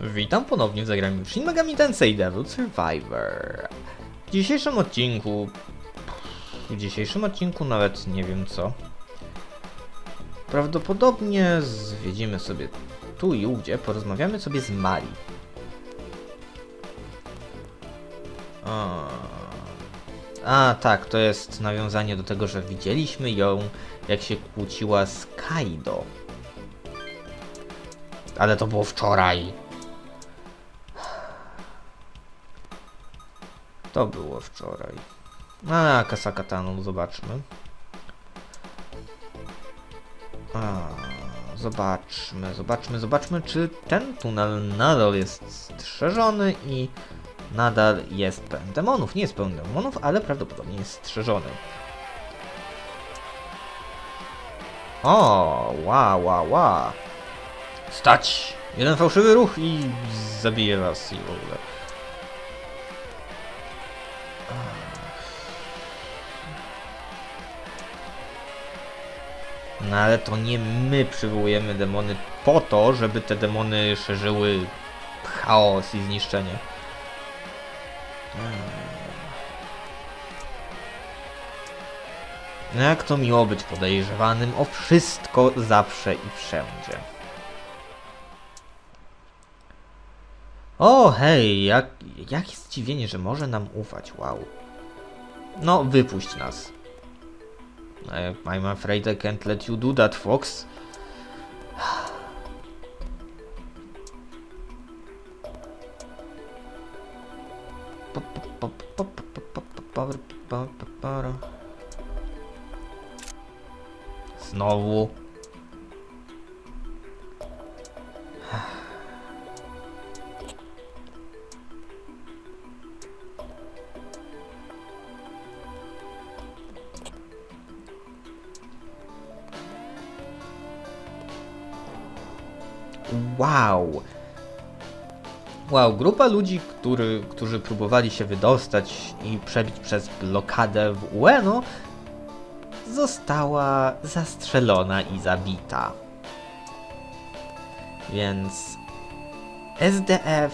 Witam ponownie w zagraniu Shin Megami Tensei Devil Survivor. W dzisiejszym odcinku... W dzisiejszym odcinku nawet nie wiem co. Prawdopodobnie zwiedzimy sobie tu i ówdzie, porozmawiamy sobie z Mari. A, A, tak, to jest nawiązanie do tego, że widzieliśmy ją, jak się kłóciła z Kaido. Ale to było wczoraj. To było wczoraj. A, Kasakatanu, zobaczmy. A, zobaczmy, zobaczmy, zobaczmy, czy ten tunel nadal jest strzeżony i nadal jest pełen demonów. Nie jest pełen demonów, ale prawdopodobnie jest strzeżony. O, ła, ła, ła. Stać! Jeden fałszywy ruch i zabije was i w ogóle. No ale to nie my przywołujemy demony po to, żeby te demony szerzyły chaos i zniszczenie. No jak to miło być podejrzewanym o wszystko zawsze i wszędzie. O, hej, jak, jakie zdziwienie, że może nam ufać, wow. No, wypuść nas. I- I'm afraid I can't let you do that, Fox. Znowu. Wow, grupa ludzi, który, którzy próbowali się wydostać i przebić przez blokadę w Ueno, została zastrzelona i zabita. Więc SDF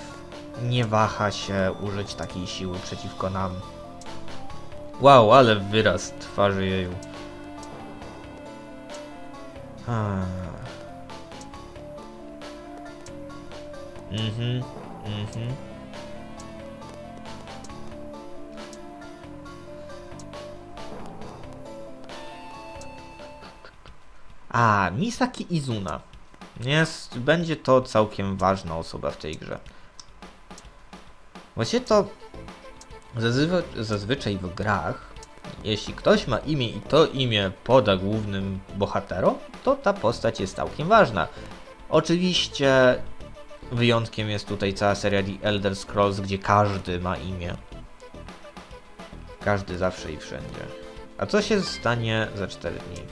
nie waha się użyć takiej siły przeciwko nam. Wow, ale wyraz twarzy jeju. Ah. Mhm, mhm. A, Misaki Izuna. Jest, będzie to całkiem ważna osoba w tej grze. Właściwie to zazwy, zazwyczaj w grach, jeśli ktoś ma imię i to imię poda głównym bohaterom, to ta postać jest całkiem ważna. Oczywiście Wyjątkiem jest tutaj cała seria The Elder Scrolls, gdzie każdy ma imię. Każdy zawsze i wszędzie. A co się stanie za 4 dni?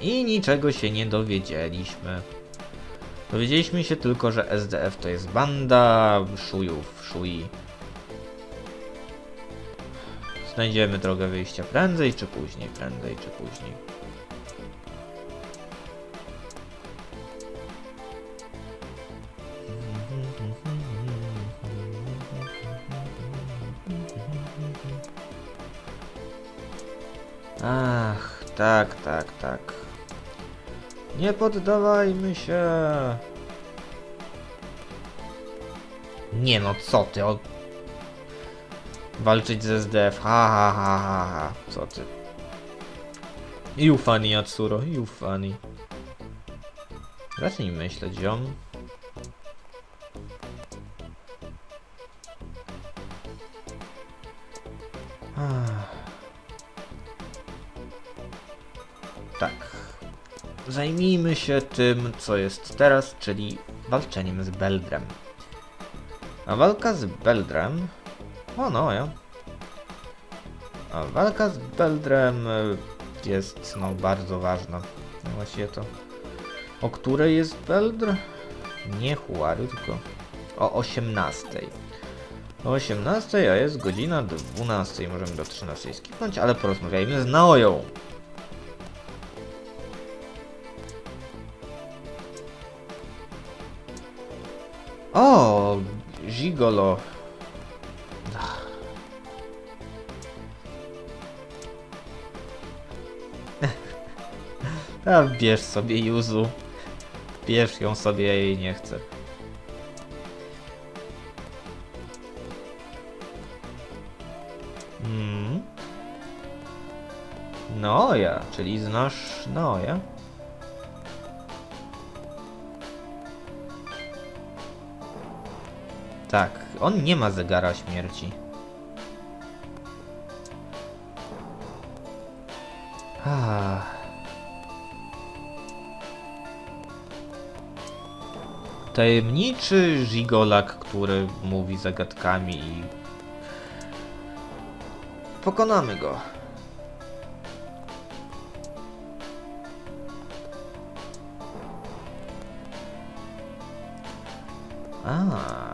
I niczego się nie dowiedzieliśmy. Dowiedzieliśmy się tylko, że SDF to jest banda szujów, szui. Znajdziemy drogę wyjścia prędzej czy później, prędzej czy później. Ach, tak, tak, tak. Nie poddawajmy się. Nie no, co ty, o, walczyć z SDF. Ha, ha, ha, ha, ha. Co ty? You funny, Yatsuro, you funny. Zacznij myśleć, ziom. Tak. Zajmijmy się tym, co jest teraz, czyli walczeniem z Beldrem. A walka z Beldrem o, no, ja. A walka z Beldrem e, jest, no, bardzo ważna. No właściwie to... O której jest Beldr? Nie Huary, tylko o 18. O 18, a jest godzina 12. Możemy do 13 skipnąć, ale porozmawiajmy z Naoją. O, Gigolo. A bierz sobie Juzu. Bierz ją sobie, ja jej nie chcę. Hmm. No ja, czyli znasz no ja. Tak, on nie ma zegara śmierci. Ah. Tajemniczy żigolak, który mówi zagadkami i... Pokonamy go. A.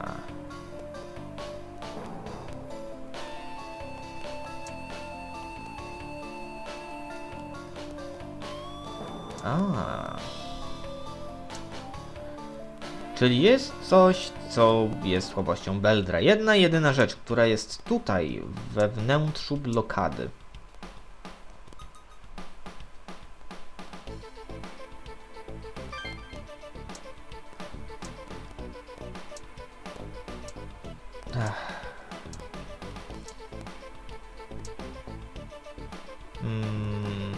Czyli jest coś, co jest słabością Beldra. Jedna jedyna rzecz, która jest tutaj, we wnętrzu blokady. Ach. Mm,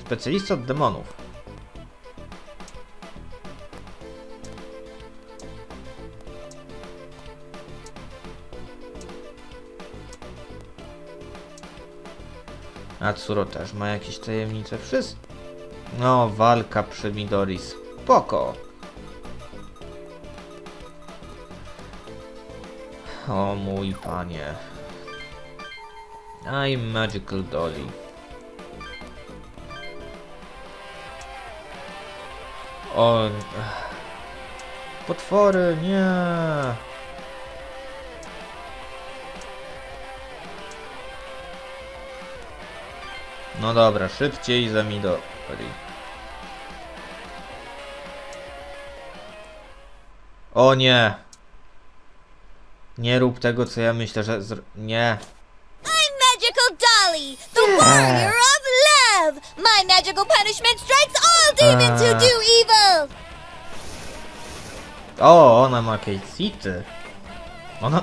specjalista od demonów. Atsuro też ma jakieś tajemnice. Wszyscy. No, walka przy Midori. Spoko. O mój panie. I'm Magical Dolly. O... Potwory, nie. No dobra, szybciej za Midori. O nie! Nie rób tego, co ja myślę, że zr... Nie. I'm Magical Dolly, the warrior of love. My magical punishment strikes all demons who do evil. O, ona ma Kate City. Ona...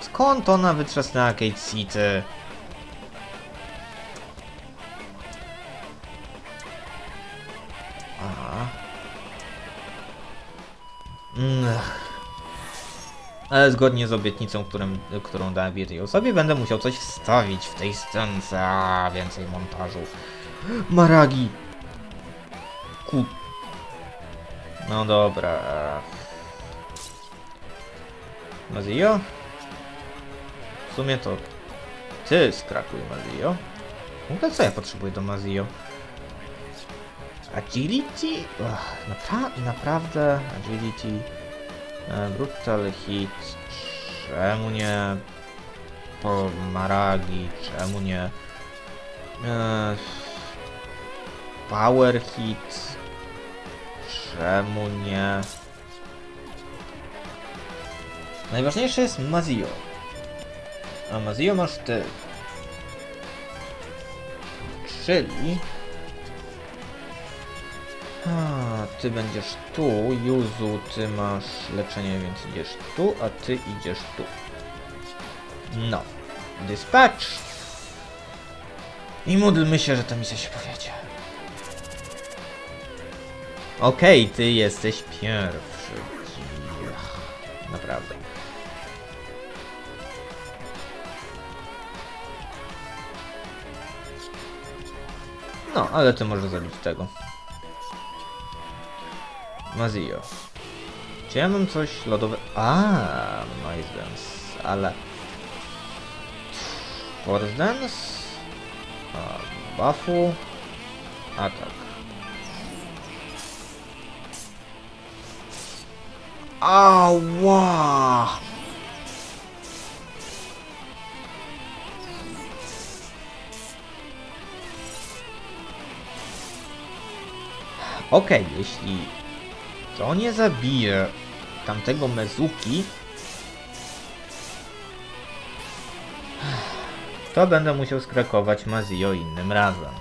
Skąd ona wytrzasnęła Kate City? Aha. Ale zgodnie z obietnicą, którą, którą dałem osobie, będę musiał coś wstawić w tej scence. A, więcej montażu. Maragi! Ku... No dobra. Mazio? W sumie to ty skrakuj Mazio. W ogóle co ja potrzebuję do Mazio? Agility? Napra naprawdę? Agility? E, brutal hit? Czemu nie? Po Maragi? Czemu nie? E, power hit? Czemu nie? Najważniejsze jest Mazio. A Mazio masz ty. Czyli... A, ty będziesz tu, Yuzu, ty masz leczenie, więc idziesz tu, a ty idziesz tu. No. Dispatch! I módlmy się, że ta misja się powiedzie. Okej, ty jesteś pierwszy. Naprawdę. No, ale ty możesz zabić tego. Mazio. Czy ja mam coś lodowe? A, Nice Dance, ale... Force Dance? A, buffu? Atak. Ała! Okej, jeśli to nie zabije tamtego Mezuki, to będę musiał skrakować Mazio innym razem.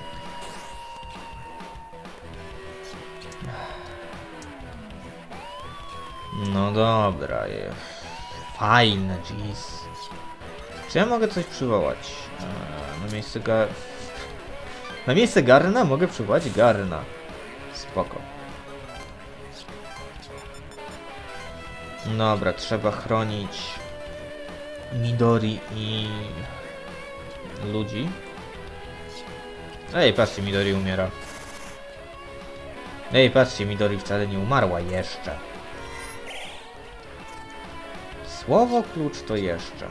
No dobra. Fajne, jeez. Czy ja mogę coś przywołać? Eee, na miejsce gar... Na miejsce garna mogę przywołać garna. Spoko. Dobra, trzeba chronić Midori i ludzi. Ej, patrzcie, Midori umiera. Ej, patrzcie, Midori wcale nie umarła jeszcze. Słowo klucz to jeszcze.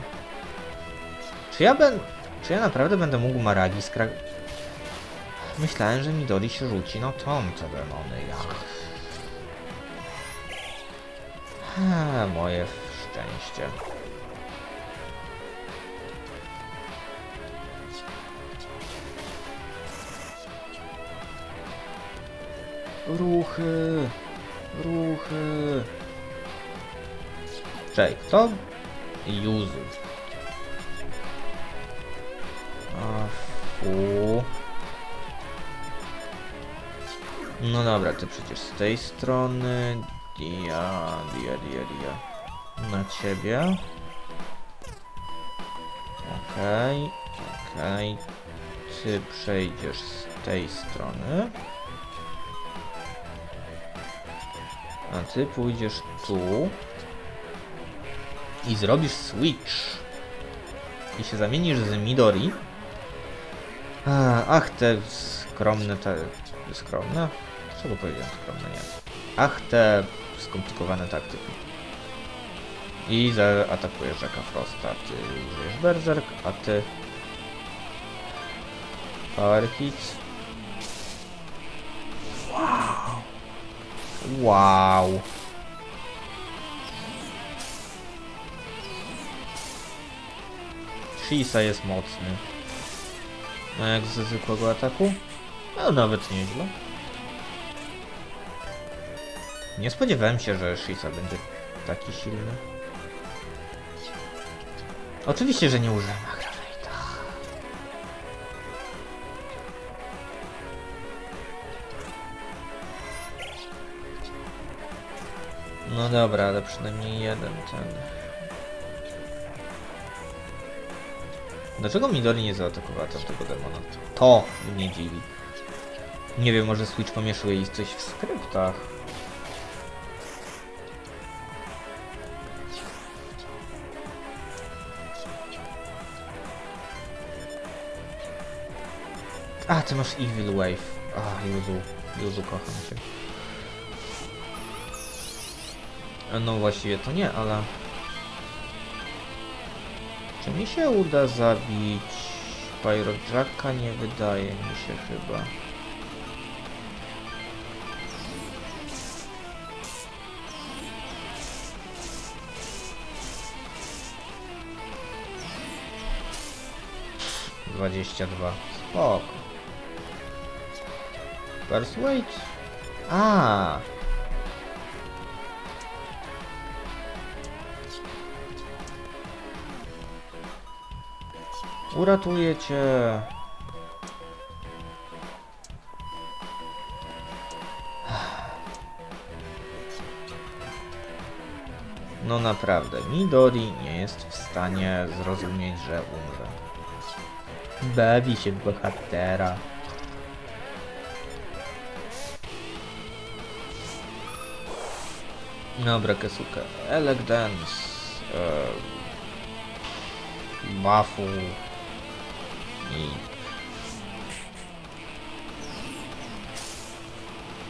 Czy ja ben... Czy ja naprawdę będę mógł Maragi skra... Myślałem, że Midori się rzuci na tamte demony. Ja. Ha, moje szczęście. Ruchy, ruchy. Czekaj, kto? Juzu. A. No dobra, ty przecież z tej strony. Dia, dia, dia, dia. Na ciebie. Okej, okej. Ty przejdziesz z tej strony. A ty pójdziesz tu. I zrobisz switch. I się zamienisz z Midori. Ach, te skromne te... Skromne? Czego powiedziałem skromne? Nie. Ach, te skomplikowane taktyki. I zaatakujesz Jacka Frosta. Ty użyjesz Berserk, a ty... Power Hits. Wow. Wow. Shisa jest mocny. A jak ze zwykłego ataku? No nawet nieźle. Nie spodziewałem się, że Shisa będzie taki silny. Oczywiście, że nie użyłem Aggravata. No dobra, ale przynajmniej jeden ten. Dlaczego Midori nie zaatakowała tamtego demona? To mnie dziwi. Nie wiem, może Switch pomieszył jej coś w skryptach. A, ty masz Evil Wave. A, Juzu. Juzu, kocham cię. E, No właściwie to nie, ale... Czy mi się uda zabić Pyrojacka? Nie wydaje mi się chyba. Dwadzieścia dwa. Spoko. Persuade? A. Uratuję cię. No naprawdę, Midori nie jest w stanie zrozumieć, że umrze. Bawi się bohatera. Dobra, Kesuke. Elec Dance. Bafu. I...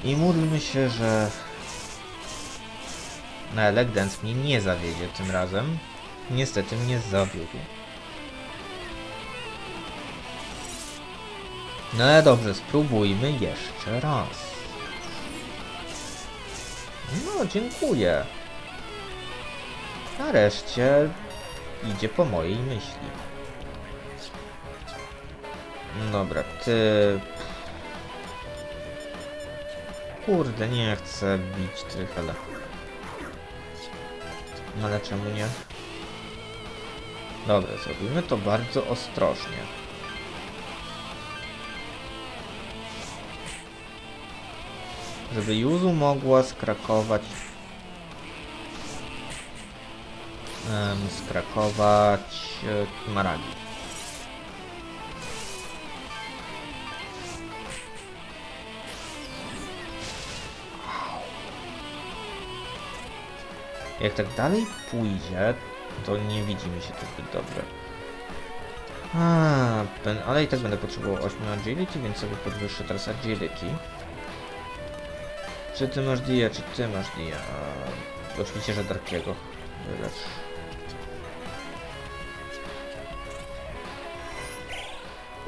I módlmy się, że... Na Dance mnie nie zawiedzie tym razem. Niestety mnie zawiódł. No ale dobrze, spróbujmy jeszcze raz. Dziękuję. Nareszcie idzie po mojej myśli. Dobra, ty... Kurde, nie chcę bić tych, ale... No ale czemu nie? Dobra, zrobimy to bardzo ostrożnie. Żeby Juzu mogła skrakować... em, skrakować e, Maragi. Jak tak dalej pójdzie, to nie widzi mi się to zbyt dobrze. A, ale i tak będę potrzebował 8 agility, więc sobie podwyższę teraz agility. Czy ty masz dia, czy ty masz dia? A, Oczywiście, że Darkiego. Wylecz.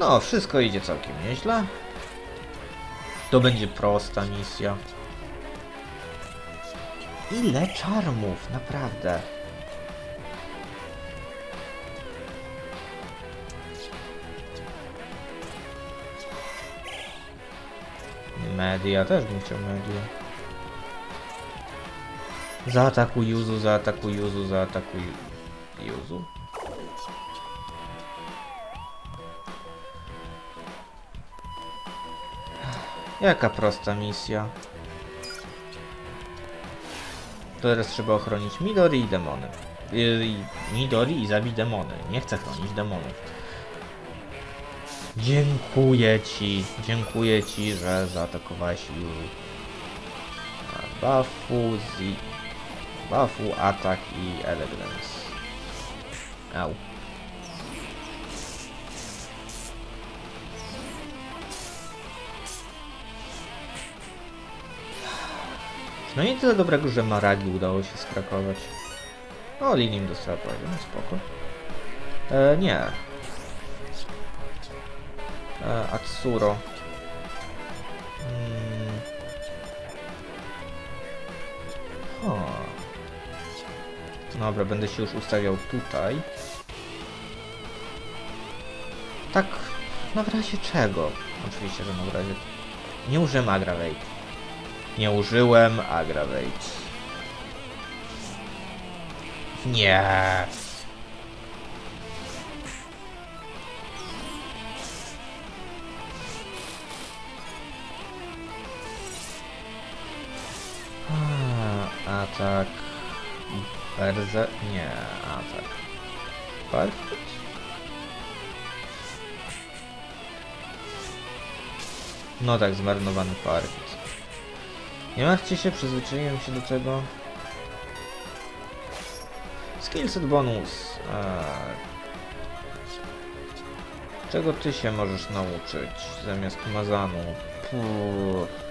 No, wszystko idzie całkiem nieźle. To będzie prosta misja. Ile czarmów, naprawdę. Media, też bym chciał media. Zaatakuj Juzu, zaatakuj Juzu, zaatakuj Juzu. Jaka prosta misja. Teraz trzeba ochronić Midori i demony. I Midori i zabić demony. Nie chcę chronić demonów. Dziękuję ci, dziękuję ci, że zaatakowałeś Yuru. A, Buffu, Buffu, atak i elegance. Au. No nie tyle dobrego, że Maragi udało się skrakować. O, Linim dostała poziom, spoko. E, nie. E, Atsuro. Dobra, będę się już ustawiał tutaj. Tak, na w razie czego? Oczywiście, że na w razie... Nie użyłem Aggravate. Nie użyłem Aggravate. Nie. Atak. Berze... Nie, atak. Perfect? No tak, zmarnowany parfit. Nie martwcie się, przyzwyczaiłem się do tego. Skillset bonus. A... Czego ty się możesz nauczyć zamiast Mazanu? Puh.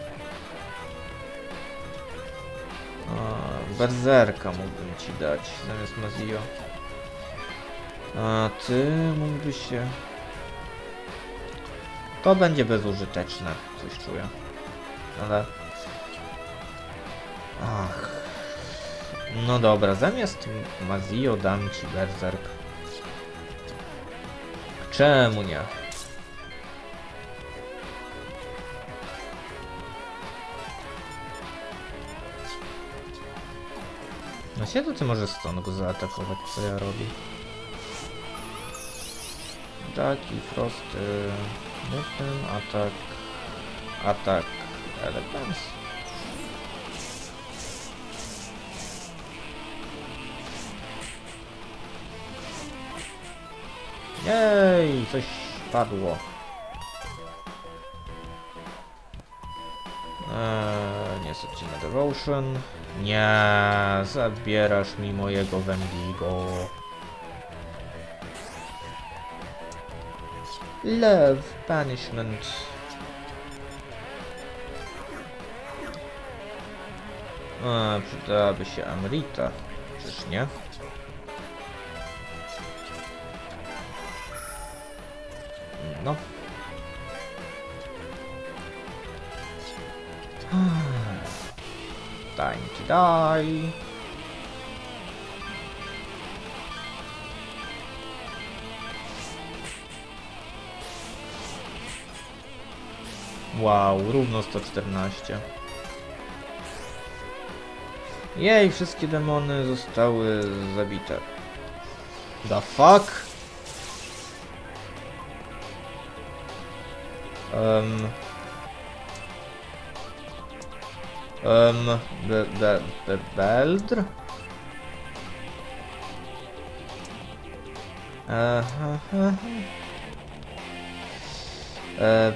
Berzerka mógłbym ci dać zamiast Mazio. A ty mógłbyś się... To będzie bezużyteczne, coś czuję. Ale... Ach. No dobra, zamiast Mazio dam ci Berserk. Czemu nie? No się to ty możesz stąd go zaatakować, co ja robię. Jackie, Frost, yy, ten atak, atak, Elegance. Jej, coś padło. Eee, niestety na Devotion. Nie, zabierasz mi mojego Wendigo. Love, punishment. A, przydałaby się Amrita, czyż nie? No. To die. Wow, równo 114. Jej, wszystkie demony zostały zabite. The fuck? Um. Um. Be, be, be, Beldr? Aha, aha. E,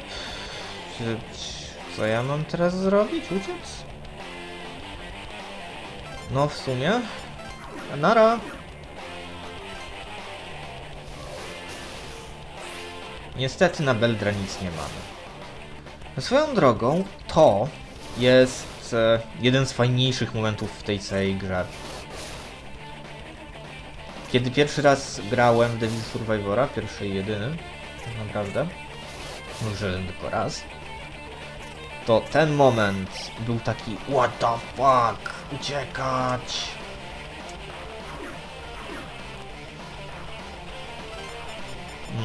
czy- co ja mam teraz zrobić? Uciec? No w sumie. Nara. Niestety na Beldra nic nie mamy. Swoją drogą, to jest e, jeden z fajniejszych momentów w tej całej grze. Kiedy pierwszy raz grałem Devil Survivora, pierwszy i jedyny, tak naprawdę, może tylko raz, to ten moment był taki What the fuck? Uciekać!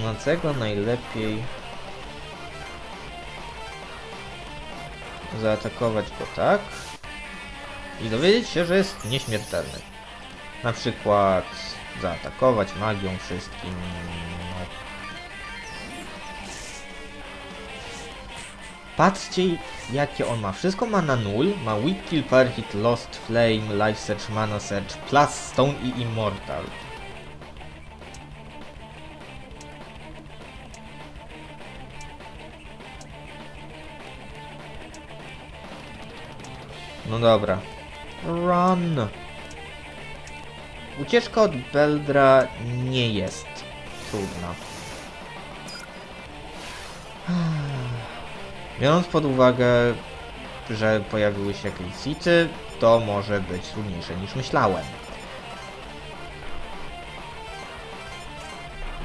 Dlaczego najlepiej zaatakować go tak i dowiedzieć się, że jest nieśmiertelny. Na przykład zaatakować magią wszystkim. No. Patrzcie jakie on ma. Wszystko ma na nul. Ma Weak Kill, Power Hit, Lost Flame, Life Search, Mana Search, plus Stone i Immortal. No dobra. Run! Ucieczka od Beldra nie jest trudna. Biorąc pod uwagę, że pojawiły się jakieś sity, to może być trudniejsze niż myślałem.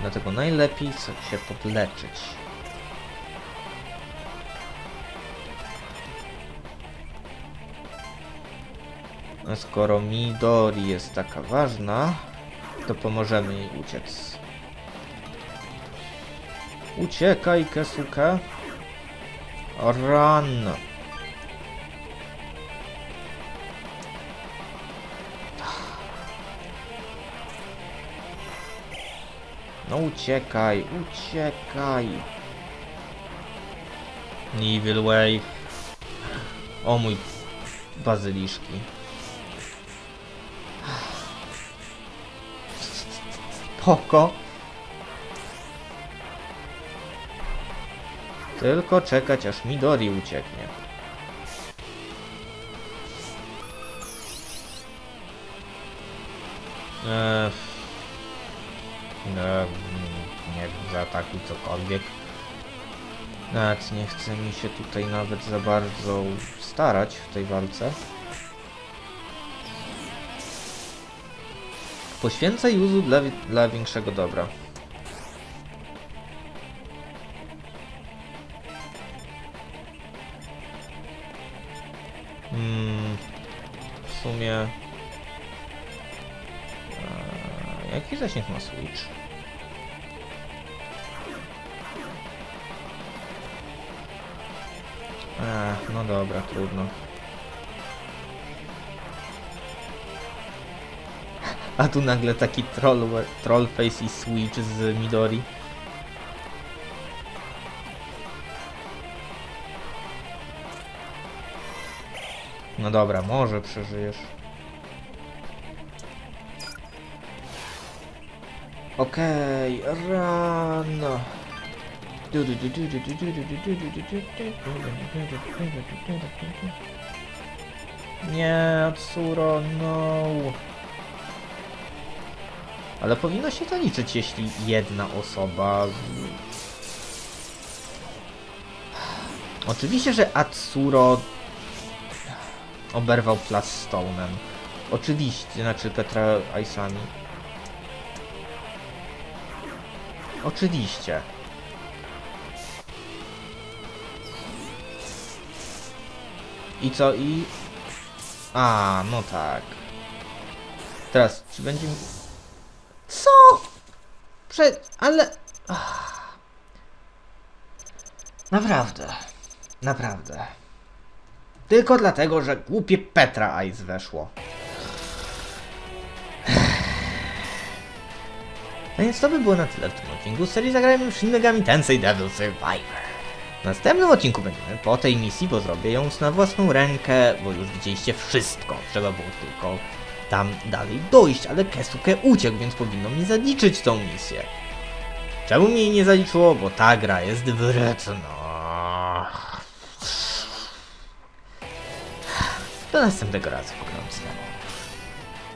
Dlatego najlepiej się podleczyć. Skoro Midori jest taka ważna, to pomożemy jej uciec. Uciekaj, Kesuke. Run! No uciekaj, uciekaj. Evil Wave. O mój bazyliszki. Spoko. Tylko czekać aż Midori ucieknie. Eee, eee, nie zaatakuj cokolwiek. Nawet nie chce mi się tutaj nawet za bardzo starać w tej walce. Poświęcaj Juzu dla, dla większego dobra. Hmm, w sumie... Jaki zasięg ma Switch? No dobra, trudno. A tu nagle taki troll, troll face i switch z Midori. No dobra, może przeżyjesz. Okej, run. Nie, Atsuro, no. Ale powinno się to liczyć, jeśli jedna osoba... Oczywiście, że Atsuro oberwał Plus Stone'em. Oczywiście, znaczy Petra Aisami. Oczywiście. I co? I... A, no tak. Teraz, czy będzie... Co? Prze... ale... Ach. Naprawdę. Naprawdę. Tylko dlatego, że głupie Petra Ice weszło. No więc to by było na tyle w tym odcinku. Serii zagrajmy już Shin Megami Tensei Devil Survivor. W następnym odcinku będziemy po tej misji, bo zrobię ją na własną rękę, bo już widzieliście wszystko. Trzeba było tylko tam dalej dojść, ale Kesuke uciekł, więc powinno mi zaliczyć tą misję. Czemu mi nie zaliczyło? Bo ta gra jest wredna. Do następnego razu.